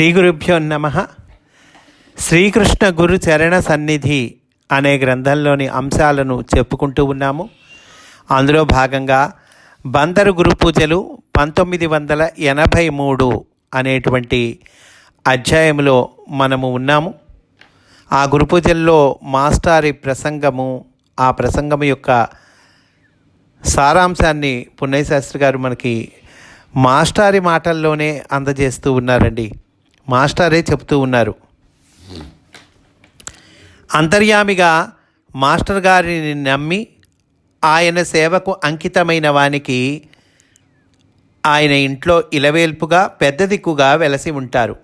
శ్రీ గురుభ్యో నమ. శ్రీకృష్ణ గురు చరణ సన్నిధి అనే గ్రంథంలోని అంశాలను చెప్పుకుంటూ ఉన్నాము. అందులో భాగంగా బందరు గురు పూజలు పంతొమ్మిది వందల ఎనభై మూడు అనేటువంటి అధ్యాయంలో మనము ఉన్నాము. ఆ గురు పూజల్లో మాస్టారి ప్రసంగము ఆ ప్రసంగం యొక్క సారాంశాన్ని పుణ్యశాస్త్రి గారు మనకి మాస్టారి మాటల్లోనే అందజేస్తూ ఉన్నారండి. మాస్టారే చెప్తూ ఉన్నారు. అంతర్యామిగా మాస్టర్ గారిని నమ్మి ఆయన సేవకు అంకితమైన వానికి ఆయన ఇంట్లో ఇలవేల్పుగా పెద్ద దిక్కుగా వెలసి ఉంటారు.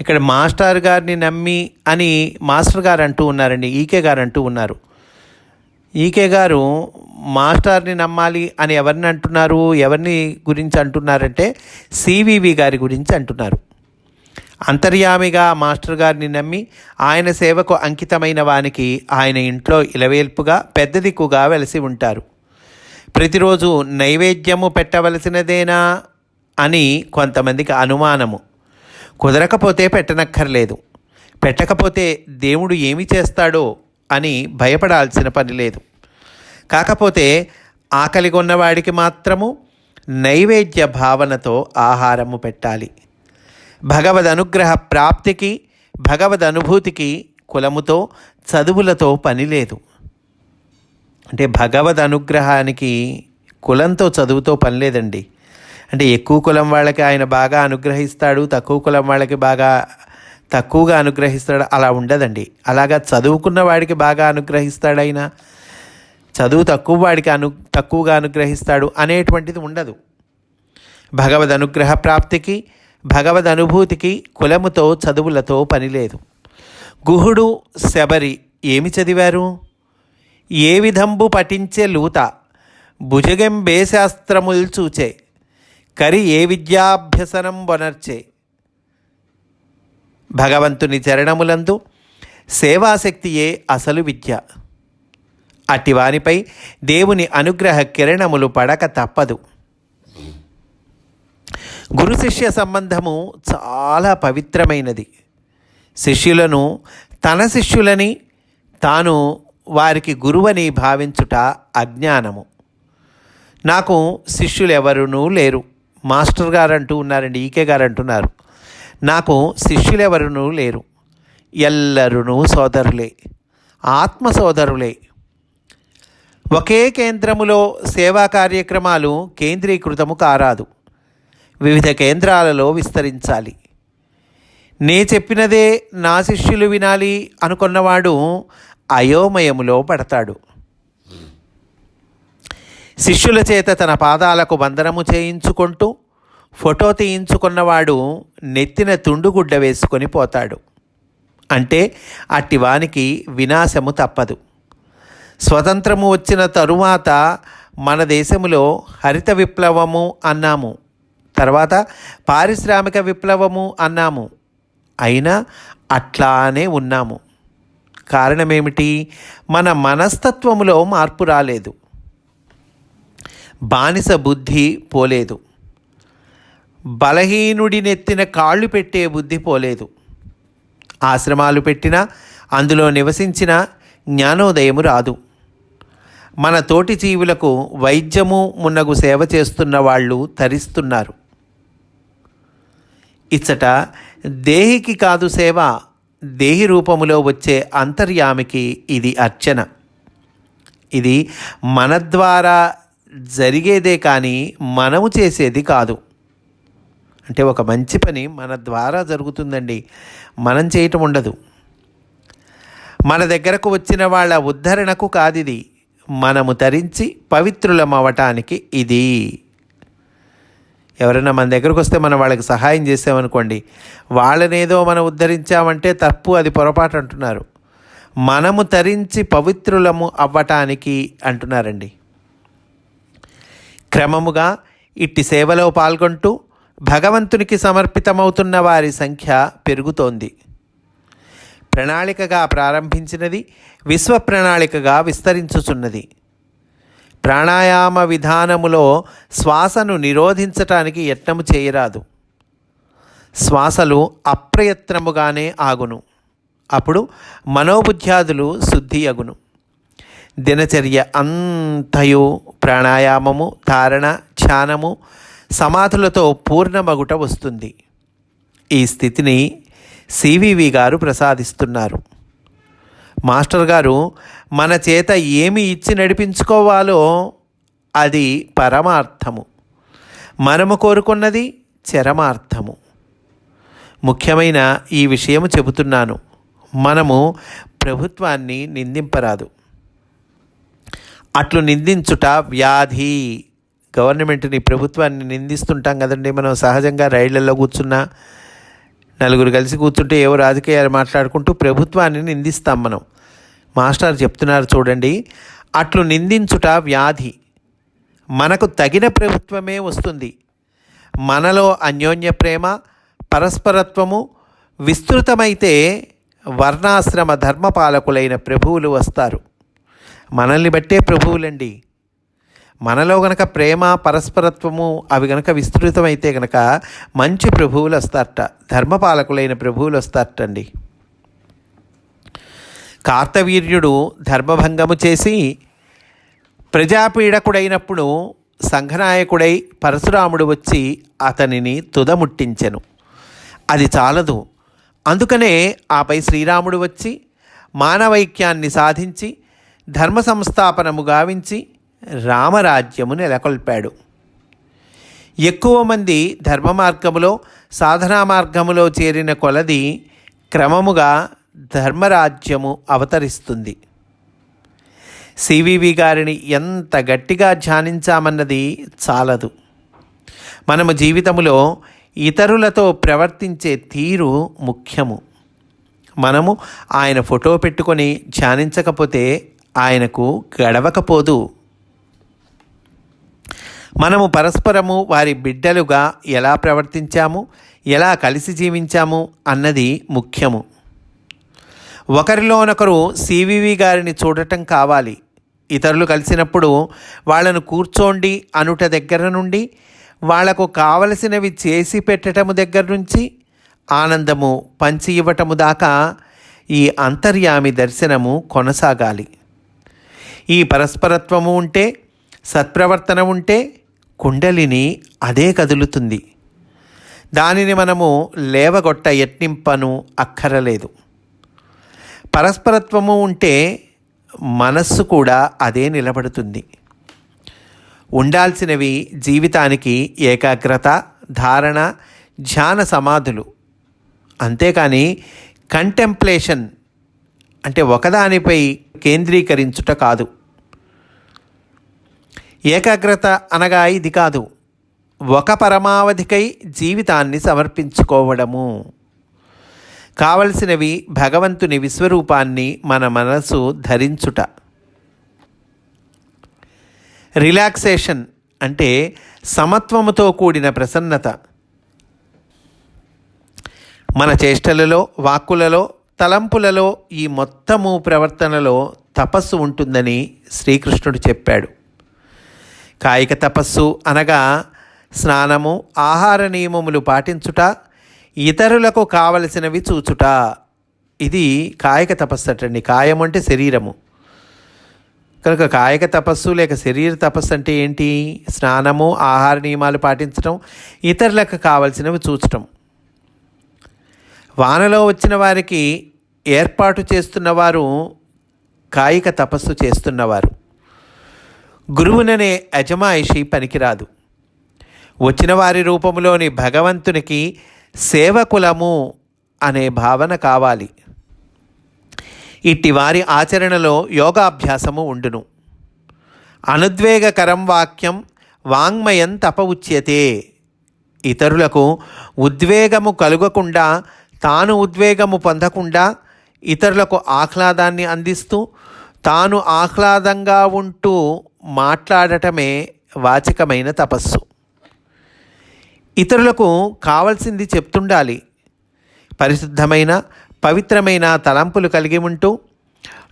ఇక్కడ మాస్టర్ గారిని నమ్మి అని మాస్టర్ గారు అంటూ ఉన్నారండి ఈకే గారు అంటూ ఉన్నారు. ఈకే గారు మాస్టర్ని నమ్మాలి అని ఎవరిని అంటున్నారు ఎవరిని గురించి అంటున్నారంటే సివివి గారి గురించి అంటున్నారు. అంతర్యామిగా మాస్టర్ గారిని నమ్మి ఆయన సేవకు అంకితమైన వానికి ఆయన ఇంట్లో ఇలవేల్పుగా పెద్ద దిక్కుగా వెలసి ఉంటారు. ప్రతిరోజు నైవేద్యము పెట్టవలసినదేనా అని కొంతమందికి అనుమానము. కుదరకపోతే పెట్టనక్కర్లేదు. పెట్టకపోతే దేవుడు ఏమి చేస్తాడో అని భయపడాల్సిన పని లేదు. కాకపోతే ఆకలిగొన్నవాడికి మాత్రము నైవేద్య భావనతో ఆహారము పెట్టాలి. భగవద్ అనుగ్రహ ప్రాప్తికి భగవద్ అనుభూతికి కులముతో చదువులతో పని లేదు. అంటే భగవద్ అనుగ్రహానికి కులంతో చదువుతో పని లేదండి. అంటే ఎక్కువ కులం వాళ్ళకి ఆయన బాగా అనుగ్రహిస్తాడు తక్కువ కులం వాళ్ళకి బాగా తక్కువగా అనుగ్రహిస్తాడు అలా ఉండదండి. అలాగా చదువుకున్న వాడికి బాగా అనుగ్రహిస్తాడు ఆయన చదువు తక్కువ వాడికి అను తక్కువగా అనుగ్రహిస్తాడు అనేటువంటిది ఉండదు. భగవద్ అనుగ్రహ ప్రాప్తికి భగవద్ అనుభూతికి కులముతో చదువులతో పనిలేదు గుహుడు శబరి ఏమి చదివారు? ఏ విధంబు పఠించే లూత? భుజగెంబే శాస్త్రముల్ చూచే. కరి ఏ విద్యాభ్యసనం వనర్చే. భగవంతుని చరణములందు సేవాశక్తియే అసలు విద్య. అటివానిపై దేవుని అనుగ్రహ కిరణములు పడక తప్పదు. గురు శిష్య సంబంధము చాలా పవిత్రమైనది. శిష్యులను తన శిష్యులని తాను వారికి గురువని భావించుట అజ్ఞానము. నాకు శిష్యులు ఎవరునూ లేరు. మాస్టర్ గారు అంటూ ఉన్నారండి ఈకే గారు అంటున్నారు నాకు శిష్యులు ఎవరునూ లేరు. ఎల్లరునూ సోదరులే ఆత్మ సోదరులే. ఒకే కేంద్రములో సేవా కార్యక్రమాలు కేంద్రీకృతము కారాదు. వివిధ కేంద్రాలలో విస్తరించాలి. నే చెప్పినదే నా శిష్యులు వినాలి అనుకున్నవాడు అయోమయములో పడతాడు. శిష్యుల చేత తన పాదాలకు బంధనము చేయించుకుంటూ ఫోటో తీయించుకున్నవాడు నెత్తిన తుండుగుడ్డ వేసుకొని పోతాడు. అంటే అట్టివానికి వినాశము తప్పదు. స్వతంత్రము వచ్చిన తరువాత మన దేశంలో హరిత విప్లవము అన్నాము. తర్వాత పారిశ్రామిక విప్లవము అన్నాము. అయినా అట్లానే ఉన్నాము. కారణమేమిటి? మన మనస్తత్వములో మార్పు రాలేదు. బానిస బుద్ధి పోలేదు. బలహీనుడి నెత్తిన కాళ్ళు పెట్టే బుద్ధి పోలేదు. ఆశ్రమాలు పెట్టినా అందులో నివసించిన జ్ఞానోదయము రాదు. మన తోటి జీవులకు వైద్యము మున్నగు సేవ చేస్తున్న వాళ్ళు తరిస్తున్నారు. ఇచ్చట దేహికి కాదు సేవ దేహి రూపములో వచ్చే అంతర్యామికి ఇది అర్చన. ఇది మన ద్వారా జరిగేదే కానీ మనము చేసేది కాదు. అంటే ఒక మంచి పని మన ద్వారా జరుగుతుందండి. మనం చేయటం ఉండదు. మన దగ్గరకు వచ్చిన వాళ్ళ ఉద్ధరణకు కాదిది. మనము తరించి పవిత్రులమవటానికి ఇది. ఎవరైనా మన దగ్గరకు వస్తే మనం వాళ్ళకి సహాయం చేసామనుకోండి వాళ్ళనేదో మనం ఉద్ధరించామంటే తప్పు అది పొరపాటు అంటున్నారు. మనము తరించి పవిత్రులము అవ్వటానికి అంటున్నారండి. క్రమముగా ఇట్టి సేవలో పాల్గొంటూ భగవంతునికి సమర్పితమవుతున్న వారి సంఖ్య పెరుగుతోంది. ప్రణాళికగా ప్రారంభించినది విశ్వ ప్రణాళికగా విస్తరించుచున్నది. ప్రాణాయామ విధానములో శ్వాసను నిరోధించటానికి యత్నము చేయరాదు. శ్వాసలు అప్రయత్నముగానే ఆగును. అప్పుడు మనోబుద్ధ్యాదులు శుద్ధి అగును దినచర్య అంతయు ప్రాణాయామము ధారణ ధ్యానము సమాధులతో పూర్ణమగుట వస్తుంది. ఈ స్థితిని సివివి గారు ప్రసాదిస్తున్నారు. మాస్టర్ గారు మన చేత ఏమి ఇచ్చి నడిపించుకోవాలో అది పరమార్థము. మనము కోరుకున్నది చరమార్థము. ముఖ్యమైన ఈ విషయము చెబుతున్నాను. మనము ప్రభుత్వాన్ని నిందింపరాదు. అట్లు నిందించుట వ్యాధి. గవర్నమెంట్ని ప్రభుత్వాన్ని నిందిస్తుంటాం కదండి మనం సహజంగా రైళ్ళలో కూర్చున్నా నలుగురు కలిసి కూర్చుంటే ఏవో రాజకీయాలు మాట్లాడుకుంటూ ప్రభుత్వాన్ని నిందిస్తాం మనం. మాస్టర్ చెప్తున్నారు చూడండి అట్లు నిందించుట వ్యాధి. మనకు తగిన ప్రభుత్వమే వస్తుంది. మనలో అన్యోన్య ప్రేమ పరస్పరత్వము విస్తృతమైతే వర్ణాశ్రమ ధర్మపాలకులైన ప్రభువులు వస్తారు. మనల్ని బట్టే ప్రభువులండి. మనలో గనక ప్రేమ పరస్పరత్వము అవి గనక విస్తృతమైతే గనక మంచి ప్రభువులు వస్తారట ధర్మపాలకులైన ప్రభువులు వస్తారటండి. కార్తవీర్యుడు ధర్మభంగము చేసి ప్రజాపీడకుడైనప్పుడు సంఘనాయకుడై పరశురాముడు వచ్చి అతనిని తుదముట్టించెను. అది చాలదు. అందుకనే ఆపై శ్రీరాముడు వచ్చి మానవైక్యాన్ని సాధించి ధర్మ సంస్థాపనము గావించి రామరాజ్యము నెలకొల్పాడు. ఎక్కువ మంది ధర్మ మార్గములో సాధనా మార్గములో చేరిన కొలది క్రమముగా ధర్మరాజ్యము అవతరిస్తుంది. సివివి గారిని ఎంత గట్టిగా ధ్యానించామన్నది చాలదు. మనము జీవితములో ఇతరులతో ప్రవర్తించే తీరు ముఖ్యము. మనము ఆయన ఫోటో పెట్టుకొని ధ్యానించకపోతే ఆయనకు గడవకపోదు. మనము పరస్పరము వారి బిడ్డలుగా ఎలా ప్రవర్తించాము ఎలా కలిసి జీవించాము అన్నది ముఖ్యము. ఒకరిలోనొకరు సివివి గారిని చూడటం కావాలి. ఇతరులు కలిసినప్పుడు వాళ్ళను కూర్చోండి అనుట దగ్గర నుండి వాళ్ళకు కావలసినవి చేసి పెట్టటము దగ్గర నుంచి ఆనందము పంచి ఇవ్వటము దాకా ఈ అంతర్యామి దర్శనము కొనసాగాలి. ఈ పరస్పరత్వము ఉంటే సత్ప్రవర్తన ఉంటే కుండలిని అదే కదులుతుంది. దానిని మనము లేవగొట్ట యత్నింపను అక్కరలేదు. పరస్పరత్వము ఉంటే మనస్సు కూడా అదే నిలబడుతుంది. ఉండాల్సినవి జీవితానికి ఏకాగ్రత ధారణ ధ్యాన సమాధులు. అంతేకాని కంటెంప్లేషన్ అంటే ఒకదానిపై కేంద్రీకరించుట కాదు. ఏకాగ్రత అనగా ఇది కాదు. ఒక పరమావధికై జీవితాన్ని సమర్పించుకోవడము. కావలసినవి భగవంతుని విశ్వరూపాన్ని మన మనసు ధరించుట. రిలాక్సేషన్ అంటే సమత్వముతో కూడిన ప్రసన్నత. మన చేష్టలలో వాక్కులలో తలంపులలో ఈ మొత్తము ప్రవర్తనలో తపస్సు ఉంటుందని శ్రీకృష్ణుడు చెప్పాడు. కాయిక తపస్సు అనగా స్నానము ఆహార నియమములు పాటించుట ఇతరులకు కావలసినవి చూచుట. ఇది కాయక తపస్సు అంటండి. కాయం అంటే శరీరము. కనుక కాయక తపస్సు లేక శరీర తపస్సు అంటే ఏంటి? స్నానము ఆహార నియమాలు పాటించడం ఇతరులకు కావలసినవి చూచటం. వానలో వచ్చిన వారికి ఏర్పాటు చేస్తున్నవారు కాయిక తపస్సు చేస్తున్నవారు. గురువుననే అజమాయిషి పనికిరాదు. వచ్చిన వారి రూపంలోని భగవంతునికి సేవకులము అనే భావన కావాలి. ఇట్టి వారి ఆచరణలో యోగాభ్యాసము ఉండును. అనుద్వేగకరం వాక్యం వాంగ్మయం తప ఉచ్యతే ఇతరులకు ఉద్వేగము కలుగకుండా తాను ఉద్వేగము పొందకుండా ఇతరులకు ఆహ్లాదాన్ని అందిస్తూ తాను ఆహ్లాదంగా ఉంటూ మాట్లాడటమే వాచికమైన తపస్సు. ఇతరులకు కావలసింది చెప్తుండాలి. పరిశుద్ధమైన పవిత్రమైన తలంపులు కలిగి ఉంటూ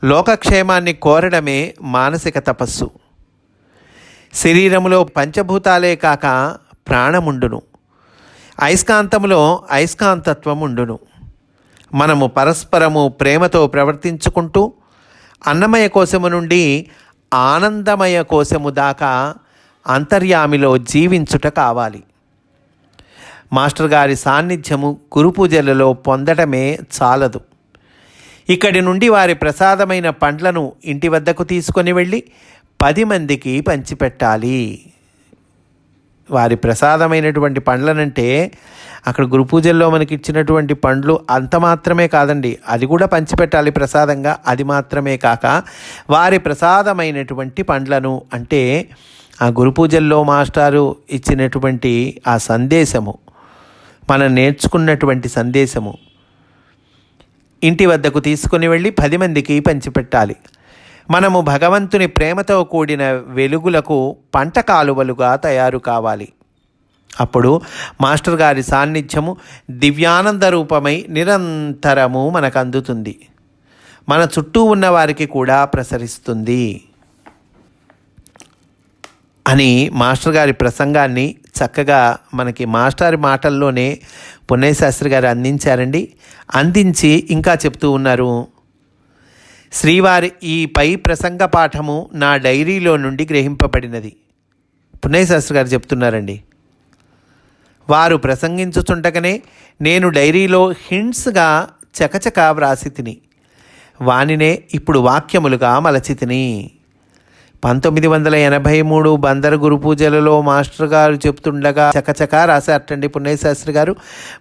లోకక్షేమాన్ని కోరడమే మానసిక తపస్సు. శరీరములో పంచభూతాలే కాక ప్రాణముండును. అయస్కాంతములో అయస్కాంతత్వం ఉండును మనము పరస్పరము ప్రేమతో ప్రవర్తించుకుంటూ అన్నమయ కోశము నుండి ఆనందమయ కోశము దాకా అంతర్యామిలో జీవించుట కావాలి. మాస్టర్ గారి సాన్నిధ్యము గురు పూజలలో పొందడమే చాలదు. ఇక్కడి నుండి వారి ప్రసాదమైన పండ్లను ఇంటి వద్దకు తీసుకొని వెళ్ళి పది మందికి పంచిపెట్టాలి. వారి ప్రసాదమైనటువంటి పండ్లనంటే అక్కడ గురు పూజల్లో మనకి ఇచ్చినటువంటి పండ్లు అంత మాత్రమే కాదండి. అది కూడా పంచిపెట్టాలి ప్రసాదంగా. అది మాత్రమే కాక వారి ప్రసాదమైనటువంటి పండ్లను అంటే ఆ గురు పూజల్లో మాస్టారు ఇచ్చినటువంటి ఆ సందేశము మనం నేర్చుకున్నటువంటి సందేశము. ఇంటి వద్దకు తీసుకుని వెళ్ళి పది మందికి పంచిపెట్టాలి. మనము భగవంతుని ప్రేమతో కూడిన వెలుగులకు పంట కాలువలుగా తయారు కావాలి. అప్పుడు మాస్టర్ గారి సాన్నిధ్యము దివ్యానంద రూపమై నిరంతరము మనకు అందుతుంది మన చుట్టూ ఉన్న వారికి కూడా ప్రసరిస్తుంది. అని మాస్టర్ గారి ప్రసంగాన్ని చక్కగా మనకి మాస్టర్ మాటల్లోనే పుణ్యశాస్త్రి గారు అందించారండి. అందించి ఇంకా చెప్తూ ఉన్నారు. శ్రీవారి ఈ పై ప్రసంగ పాఠము నా డైరీలో నుండి గ్రహింపబడినది. పుణ్యశాస్త్రి గారు చెప్తున్నారండి. వారు ప్రసంగించుచుండగానే నేను డైరీలో హింట్స్గా చకచక వ్రాసి తిని వానినే ఇప్పుడు వాక్యములుగా మలచి తిని. పంతొమ్మిది వందల ఎనభై మూడు బందరు గురు పూజలలో మాస్టర్ గారు చెప్తుండగా చకచక రాశారటండి పుణ్యశాస్త్రి గారు.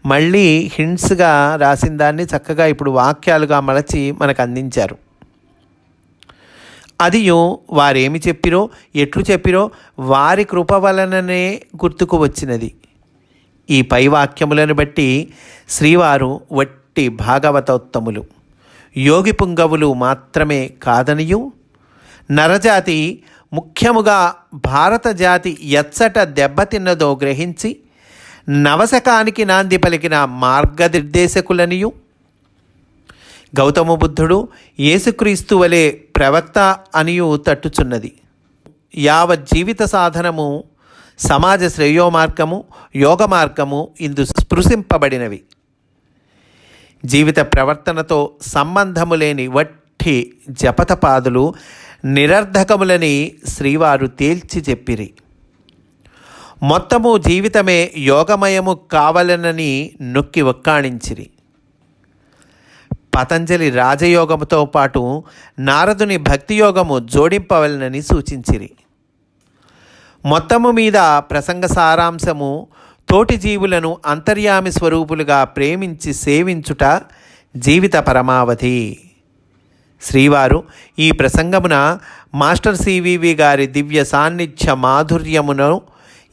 మళ్ళీ హింట్స్గా రాసిన దాన్ని చక్కగా ఇప్పుడు వాక్యాలుగా మలచి మనకు అందించారు. అదియు వారేమి చెప్పిరో ఎట్లు చెప్పిరో వారి కృప వలననే గుర్తుకు వచ్చినది. ఈ పై వాక్యములను బట్టి శ్రీవారు వట్టి భాగవతోత్తములు. యోగి పుంగవులు మాత్రమే కాదనియు నరజాతి ముఖ్యముగా భారత జాతి ఎచ్చట దెబ్బతిన్నదో గ్రహించి నవశకానికి నాంది పలికిన మార్గనిర్దేశకులనియు. గౌతమ బుద్ధుడు యేసుక్రీస్తు వలె ప్రవక్త అనియు తట్టుచున్నది. యావత్ జీవిత సాధనము సమాజ శ్రేయో మార్గము యోగ మార్గము ఇందు స్పృశింపబడినవి. జీవిత ప్రవర్తనతో సంబంధము లేని వట్టి జపతపాదులు నిరర్ధకములని శ్రీవారు తేల్చి చెప్పిరి. మొత్తము జీవితమే యోగమయము కావలనని నొక్కి ఒక్కాణించిరి. పతంజలి రాజయోగముతో పాటు నారదుని భక్తి యోగము జోడింపవలనని సూచించిరి. మొత్తము మీద ప్రసంగ సారాంశము తోటి జీవులను అంతర్యామి స్వరూపులుగా ప్రేమించి సేవించుట జీవిత పరమావధి. శ్రీవారు ఈ ప్రసంగమున మాస్టర్ సివివి గారి దివ్య సాన్నిధ్య మాధుర్యమును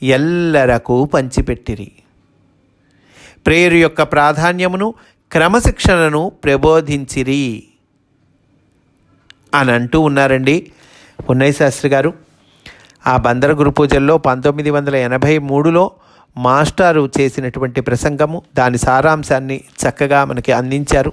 ఎల్లరకు పంచిపెట్టిరి. ప్రేయరు యొక్క ప్రాధాన్యమును క్రమశిక్షణను ప్రబోధించిరి. అని అంటూ ఉన్నారండి ఉన్నయ్య శాస్త్రి గారు. ఆ బందర గురు పూజల్లో పంతొమ్మిది వందల ఎనభై మూడులో మాస్టారు చేసినటువంటి ప్రసంగము దాని సారాంశాన్ని చక్కగా మనకి అందించారు.